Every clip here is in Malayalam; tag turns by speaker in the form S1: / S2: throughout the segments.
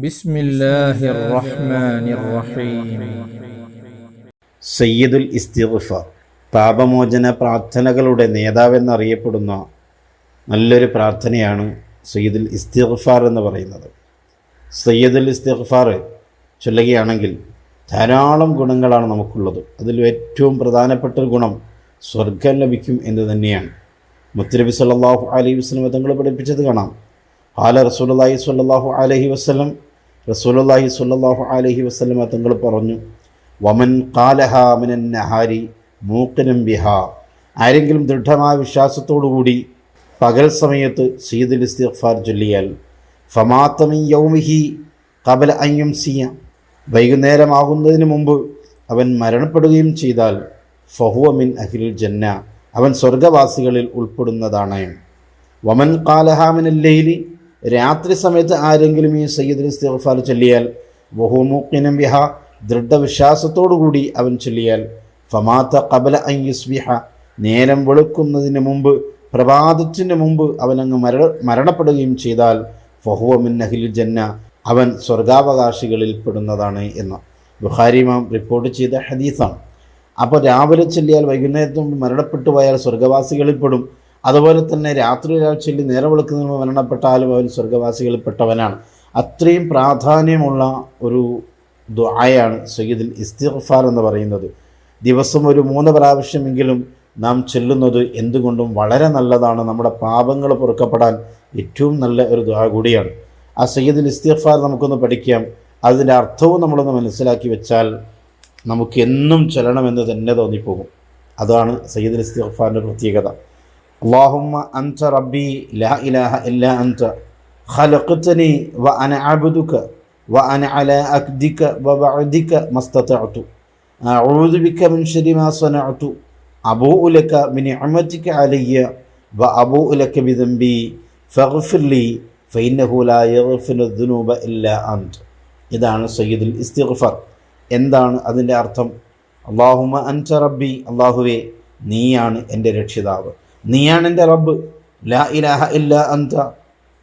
S1: بسم الله الرحمن الرحيم
S2: സയ്യിദുൽ ഇസ്തിഗ്ഫാർ പാപമോചന പ്രാർത്ഥനകളുടെ നേതാവെന്നറിയപ്പെടുന്ന നല്ലൊരു പ്രാർത്ഥനയാണ് സയ്യിദുൽ ഇസ്തിഗ്ഫാർ എന്ന് പറയുന്നത് സയ്യിദുൽ ഇസ്തിഗ്ഫാർ ചൊല്ലുകയാണെങ്കിൽ ധാരാളം ഗുണങ്ങളാണ് നമുക്കുള്ളത് അതിൽ ഏറ്റവും പ്രധാനപ്പെട്ട ഒരു ഗുണം സ്വർഗം ലഭിക്കും എന്ന് തന്നെയാണ് മുത്തനബി സല്ലല്ലാഹു അലൈഹി വസല്ലം തങ്ങൾ പഠിപ്പിച്ചത് കാണാം ഹാല റസൂലുള്ളാഹി സ്വല്ലല്ലാഹു അലൈഹി വസല്ലം റസൂലുള്ളാഹി സ്വല്ലല്ലാഹു അലഹി വസ്ലമ തങ്ങൾ പറഞ്ഞു വമൻ കാലഹ മിനൻ നഹാരി മൂക്കനം ബിഹ. ആരെങ്കിലും ദൃഢമായ വിശ്വാസത്തോടുകൂടി പകൽ സമയത്ത് സീദുൽ ഇസ്തിഗ്ഫാർ ചൊല്ലിയാൽ ഫമാത്തമി യൗമിഹി കബല അയ്യം സിയ വൈകുന്നേരമാകുന്നതിന് മുമ്പ് അവൻ മരണപ്പെടുകയും ചെയ്താൽ ഫഹുവ മിൻ അഖിലുൽ ജന്ന. അവൻ സ്വർഗവാസികളിൽ ഉൾപ്പെടുന്നതാണ്. വമൻ കാലഹാമിനല്ലയിലി രാത്രി സമയത്ത് ആരെങ്കിലും ഈ സയ്യിദുൽ ഇസ്തിഗ്ഫാർ ചൊല്ലിയാൽ വഹുമുക്കിനം ബിഹ ദൃഢവിശ്വാസത്തോടുകൂടി അവൻ ചൊല്ലിയാൽ ഫമാത്ത കബല അയ്യുസ്ബിഹ നേരം വെളുക്കുന്നതിന് മുമ്പ് പ്രഭാതത്തിന് മുമ്പ് അവനങ്ങ് മര മരണപ്പെടുകയും ചെയ്താൽ ഫഹുവ മിൻ അഹിൽ ജന്ന അവൻ സ്വർഗാവകാശികളിൽ പെടുന്നതാണ് എന്ന്. ബുഖാരിമാം റിപ്പോർട്ട് ചെയ്ത ഹദീസാണ്. അപ്പോൾ രാവിലെ ചൊല്ലിയാൽ വൈകുന്നേരത്തിന് മരണപ്പെട്ടു പോയാൽ സ്വർഗവാസികളിൽ പെടും. അതുപോലെ തന്നെ രാത്രി ചൊല്ലി നേരെ വെളുക്കുന്നതിന് മരണപ്പെട്ടാലും അവൻ സ്വർഗവാസികളിൽപ്പെട്ടവനാണ് അത്രയും പ്രാധാന്യമുള്ള ഒരു ദുആയാണ് സയ്യിദുൽ ഇസ്തിഗ്ഫാർ എന്ന് പറയുന്നത്. ദിവസം ഒരു മൂന്ന് പ്രാവശ്യമെങ്കിലും നാം ചെല്ലുന്നത് എന്തുകൊണ്ടും വളരെ നല്ലതാണ്. നമ്മുടെ പാപങ്ങൾ പൊറുക്കപ്പെടാൻ ഏറ്റവും നല്ല ഒരു ദുആ കൂടിയാണ്. ആ സയ്യിദുൽ ഇസ്തിഗ്ഫാർ നമുക്കൊന്ന് പഠിക്കാം. അതിന്റെ അർത്ഥവും നമ്മളൊന്ന് മനസ്സിലാക്കി വെച്ചാൽ നമുക്ക് എന്നും ചെല്ലണമെന്ന് തന്നെ തോന്നിപ്പോകും. അതാണ് സയ്യിദുൽ ഇസ്തിഗ്ഫാറിന്റെ പ്രത്യേകത. اللهم أنت ربي لا إله إلا أنت خلقتني وأنا عبدك وأنا على أكدك وبعدك ما استطعت أعوذ بك من شر ما صنعت أبوء لك بنعمتك علي وأبوء لك بذنبي فاغفر لي فإنه لا يغفر الذنوب إلا أنت ഇതാണ് സയ്യിദുൽ ഇസ്തിഗ്ഫാർ എന്താണ് അതിൻ്റെ അർത്ഥം അള്ളാഹുമ അൻച റബ്ബി അള്ളാഹുവേ നീയാണ് എൻ്റെ രക്ഷിതാവ് നീയാണ് എന്റെ റബ്ബ്. ലാ ഇലാഹ ഇല്ല അന്ത.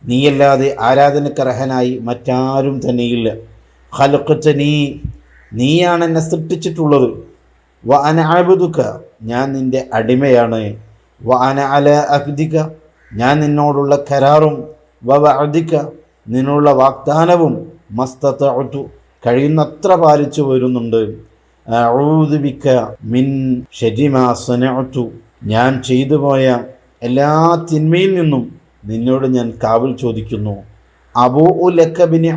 S2: നീയല്ലാതെ ആരാധനക്കർഹനായി മറ്റാരും തന്നെയില്ല. ഖലഖത്ത നീ നീയാണ് എന്നെ സൃഷ്ടിച്ചിട്ടുള്ളത്. വ അന അബുദുക്ക ഞാൻ നിന്റെ അടിമയാണ്. വ അന അല അഫ്ദിക ഞാൻ നിന്നോടുള്ള കരാറും വ വഅദിക. നിന്നുള്ള വാഗ്ദാനവും മസ്തത്തു കഴിയുന്നത്ര പാലിച്ചു വരുന്നുണ്ട്. ഔദുബിക്ക മിൻ ഷരിമാ സനഅതു ഞാൻ ചെയ്തു പോയ എല്ലാ തിന്മയിൽ നിന്നും നിന്നോട് ഞാൻ കാവൽ ചോദിക്കുന്നു. അബോ ഉ ലക്കബിന്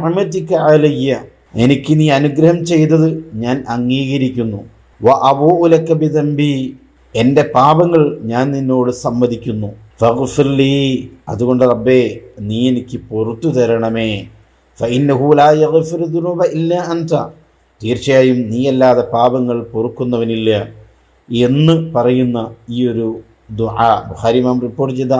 S2: അലയ്യ. എനിക്ക് നീ അനുഗ്രഹം ചെയ്തത് ഞാൻ അംഗീകരിക്കുന്നു. വ അബൂ ഉലക്കബി തമ്പി എന്റെ പാപങ്ങൾ ഞാൻ നിന്നോട് സമ്മതിക്കുന്നു. ഫഗ്ഫിർലി അതുകൊണ്ട് റബ്ബേ നീ എനിക്ക് പുറത്തു തരണമേ. ഫൈനഹൂലായ ഇല്ല അൻത. തീർച്ചയായും നീയല്ലാതെ പാപങ്ങൾ പൊറുക്കുന്നവനില്ല. എന്ന് പറയുന്ന ഈ ഒരു ദുആ. ബുഹാരിമാം റിപ്പോർട്ട് ചെയ്ത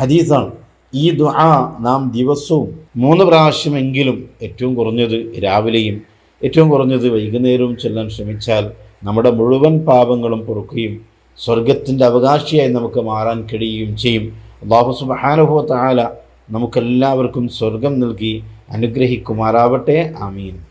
S2: ഹദീസാണ്. ഈ ദുആ നാം ദിവസവും മൂന്ന് പ്രാവശ്യമെങ്കിലും ഏറ്റവും കുറഞ്ഞത് രാവിലെയും ഏറ്റവും കുറഞ്ഞത് വൈകുന്നേരവും ചെല്ലാൻ ശ്രമിച്ചാൽ നമ്മുടെ മുഴുവൻ പാപങ്ങളും പൊറുക്കുകയും സ്വർഗത്തിന്റെ അവകാശിയായി നമുക്ക് മാറാൻ കഴിയുകയും ചെയ്യും. അള്ളാഹു സുബാനുഭവ നമുക്കെല്ലാവർക്കും സ്വർഗം നൽകി അനുഗ്രഹിക്കുമാറാവട്ടെ. ആമീൻ.